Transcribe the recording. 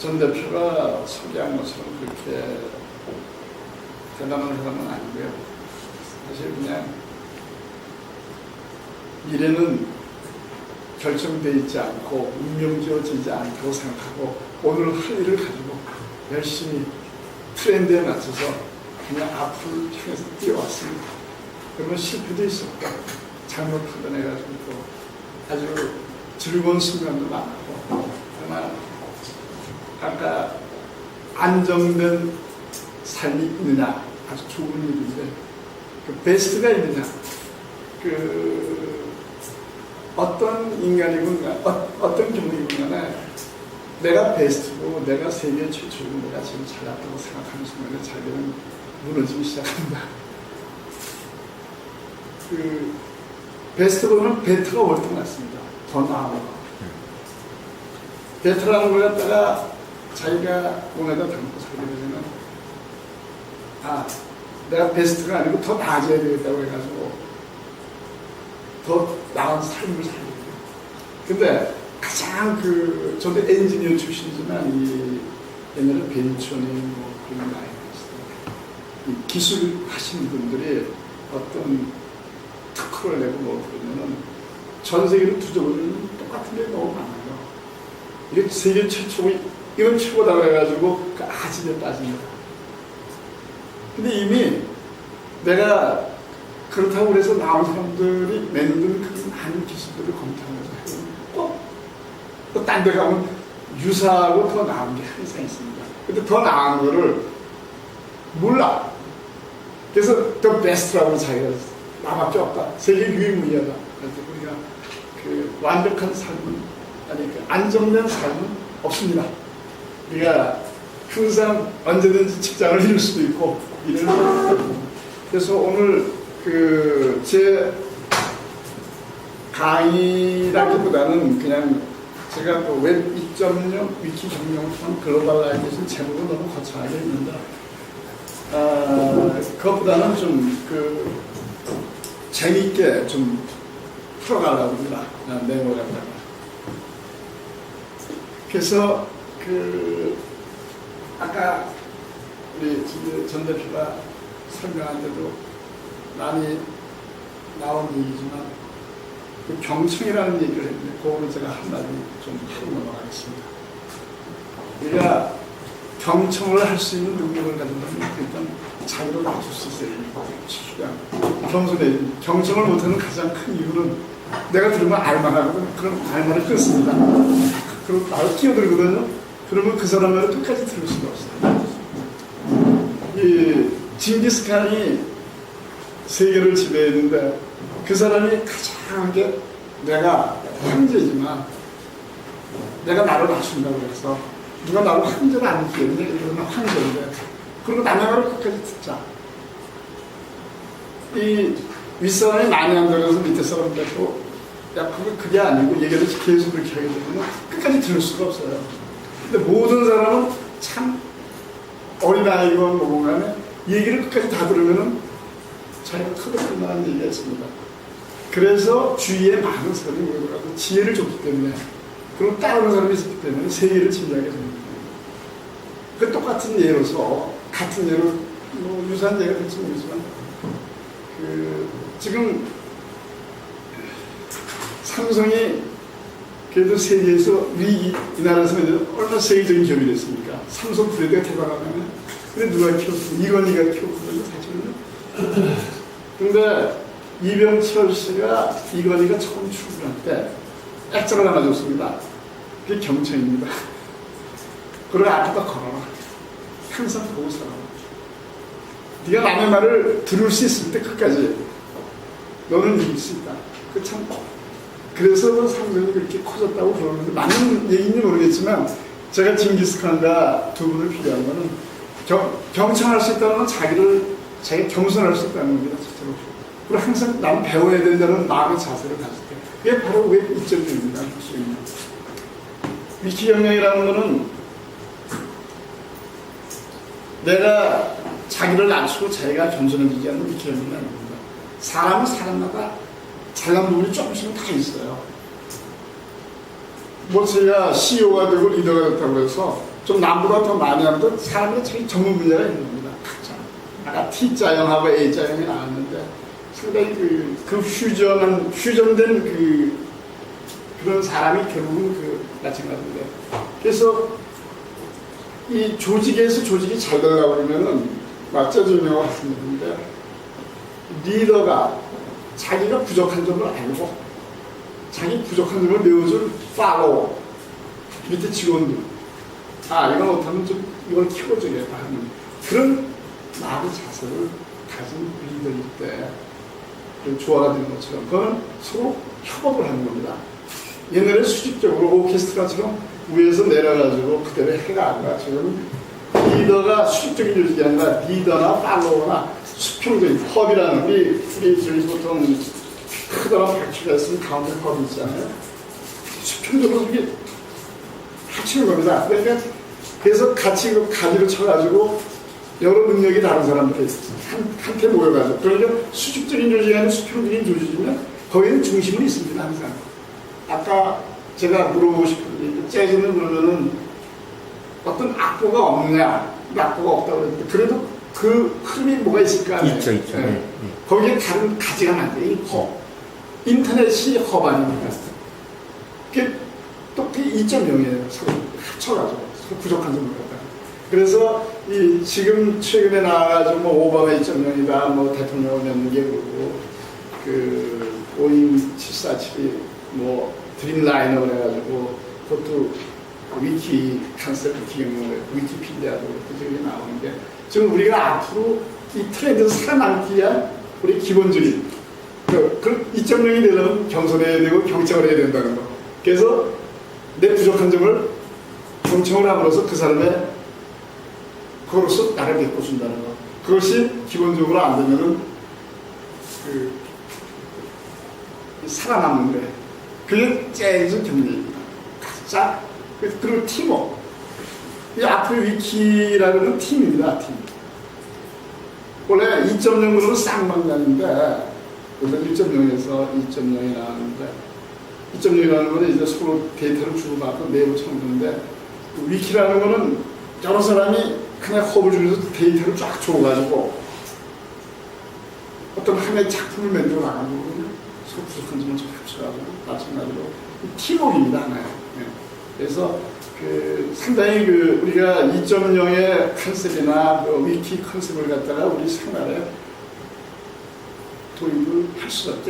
전 대표가 소개한 것처럼 그렇게 대단한 사람은 아니고요. 사실 그냥 미래는 결정되어 있지 않고 운명지어지지 않다고 생각하고 오늘 할 일을 가지고 열심히 트렌드에 맞춰서 그냥 앞을 향해서 뛰어왔습니다. 그러면 실패도 있었고 잘못 판단해가지고 또 아주 즐거운 순간도 많았고 그러나 아까 안정된 삶이 있느냐 아주 좋은 일인데 그 베스트가 있느냐 그 어떤 인간이건 어, 어떤 경우이건 간에 내가 베스트고 내가 세계 최초고 내가 지금 잘났다고 생각하는 순간에 자기는 무너지기 시작합니다. 그 베스트보다는 베트가 월등 낫습니다. 더 나아가. 베트라는 걸 갖다가 자기가 몸에다 담고 살게 되면 아 내가 베스트가 아니고 더 나아져야 되겠다고 해가지고 더 나은 삶을 살게 돼요. 근데 가장 그 저도 엔지니어 출신이지만 이 옛날에 벤처니 뭐 그런 많이 했어요. 이 기술 하시는 분들이 어떤 특허를 내고 뭐 그러면은 전 세계를 두저보면 똑같은 게 너무 많아요. 이게 세계 최초, 이건 최고다 그래가지고 그 아집에 빠집니다. 근데 이미 내가 그렇다고 그래서 나온 사람들이 만든 그 많은 기술들을 검토하면서 꼭딴 데 가면 유사하고 더 나은 게 항상 있습니다. 근데 더 나은 거를 몰라. 그래서 더 베스트라고 자기가 나밖에 없다. 세계 유일무이하다. 그래서 우리가 그 완벽한 삶은 아니 그 안정된 삶은 없습니다. 우리가 항상 언제든지 직장을 잃을 수도 있고 일을 그래서 오늘 그 제 강의라기보다는 그냥 제가 또웹 2.0 위키 경영성 글로벌 라이제이션 제목은 너무 거창하게 있는데 아, 그것보다는 좀 그 재미있게 좀 풀어가려고 합니다. 내용을 갖다가. 그래서 그 아까 우리 전 대표가 설명한 대로 많이 나온 얘기지만 그 경청이라는 얘기를 했는데 그거는 제가 한마디 좀 하고 넘어가겠습니다. 우리가 경청을 할 수 있는 능력을 가진다면 일단 자기로 낮출 수 있어야 됩니다. 경청을 못하는 가장 큰 이유는 내가 들으면 알만하거든. 그럼 알만을 끊습니다. 그럼 나를 끼어들거든요. 그러면 그 사람 말을 끝까지 들을 수가 없어요. 이 징기스칸이 세계를 지배했는데 그 사람이 가장 게 내가 황제지만 내가 나를 낮춘다고 해서 누가 나를 황제를 안 키우는데 이러면 황제인데 그리고 말을 끝까지 듣자. 이 윗사람이 많이 한다고 해서 밑에 사람 듣고 야 그거 그게 아니고 얘기를 계속 그렇게 하게 되면 끝까지 들을 수가 없어요. 근데 모든 사람은 참 어린아이건 뭐건 간에 얘기를 끝까지 다 들으면은 자기가 커버릴 만한 얘기가 있습니다. 그래서 주위에 많은 사람이 모여들어가서 지혜를 줬기 때문에 그리고 따르는 사람이 있었기 때문에 세계를 지배하게 됩니다. 그 똑같은 예로서 같은 예로 뭐 유사한 예가 될지 모르지만 그 지금 삼성이 그래도 세계에서 우리 이, 이 나라에서 얼마나 세계적인 기업이 됐습니까? 삼성 브랜드가 대박하면 근데 누가 키웠어? 이건희가 키웠거든요 사실은. 근데 이병철 씨가 이건희가 처음 출근할 때 액자를 하나 줬습니다. 그게 경청입니다. 그리고 앞에다 걸어라. 항상 보고 살아 네가 남의 말을 들을 수 있을 때 끝까지 너는 이길 수 있다. 그참 그래서 삼성이 그렇게 커졌다고 그러는데 맞는 얘기인지 모르겠지만 제가 징기스칸과 두 분을 비교한 거는 경, 경청할 수 있다는 건 자기를 자기 겸손할 수 있다는 겁니다. 실제로. 그리고 항상 남 배워야 된다는 마음의 자세를 가질 때 그게 바로 왜 이점입니다. 위키 경영이라는 거는 내가 자기를 낮추고 자기가 겸손해지지 않는 위키 경영이 아닙니다. 사람은 사람마다 잘난 부분이 조금씩은 다 있어요. 모세가 CEO가 되고 리더가 됐다고 해서 좀 남보다 더 많이 하는데 사람이 자기 전문 분야가 있는 겁니다. 각자. 아까 T자형하고 A자형이 나왔는데 상당히 그, 그 퓨전한, 퓨전된 그, 그런 사람이 결국은 그 마찬가지인데. 그래서 이 조직에서 조직이 잘 되려고 그러면은 막자주명과 같습니다. 리더가 자기가 부족한 점을 알고 자기 부족한 점을 메워줄 팔로워. 밑에 직원들 아 이거 못하면 좀 이걸 키워줘야겠다 하는 그런 마음의 자세를 가진 리더일 때그 조화가 되는 것처럼 그거는 서로 협업을 하는 겁니다. 옛날에 수직적으로 오케스트라처럼 위에서 내려가지고 그대로 해가 아니라 지금 리더가 수직적인 조직이 아니라 리더나 팔로워나 수평적인 펍이라는 우리 우리 저희 보통 크더라 박쥐가 있으면 가운데 펍이 있잖아요. 수평적으로 이게 합치는 겁니다. 그러니까 그래서 같이 그 가지를 쳐가지고 여러 능력이 다른 사람들이 한, 한테 모여가지고 그러니까 수직적인 조직이 아니라 수평적인 조직이면 거기는 중심은 있습니다 항상. 아까 제가 물어보고 싶은 게 재즈는 그러면은 어떤 악보가 없냐 악보가 없다고 그랬는데 그래도 그 흐름이 뭐가 있을 거 아니에요 있죠, 있죠. 네. 네, 네. 거기에 다른 가지가 이 허. 인터넷이 허브 아닙니까 그게 또 그게 2.0이에요 서로 합쳐가지고 서로 부족한 점을 갖다가 그래서 이 지금 최근에 나와가지고 뭐 오바마 2.0이다 뭐 맺는 게 그거고 그 보잉 747이 뭐 드림라이너를 해가지고 그것도 위키 컨셉 기능을 위키피디아도 그쪽에 나오는 게 지금 우리가 앞으로 이 트렌드에서 살아남기 위한 우리 기본적인 그, 그 2.0이 되려면 겸손해야 되고 경청을 해야 된다는 거. 그래서 내 부족한 점을 경청을 함으로써 그 사람의 그로서 나를 메꿔준다는 거. 그것이 기본적으로 안 되면은 그 살아남는데 그게 재즈 경리입니다. 각자 그- 그리고 팀워크. 이 앞으로 위키라는 건 팀입니다. 팀. 원래 2.0으로는 쌍방향인데 원래 1.0에서 2.0이 나왔는데 2.0이라는 거는 이제 서로 데이터를 주고받고 내부 그 위키라는 거는 여러 사람이 그냥 허브를 주면서 데이터를 쫙 줘가지고 어떤 하나의 작품을 만들어 나가는 거거든요. 서로 부족한 점을 좀 합쳐가지고 마찬가지로 팀워크입니다 하나의. 네. 그래서 그 상당히 그 우리가 2.0의 컨셉이나 그 위키 컨셉을 갖다가 우리 생활에 도입을 할 수밖에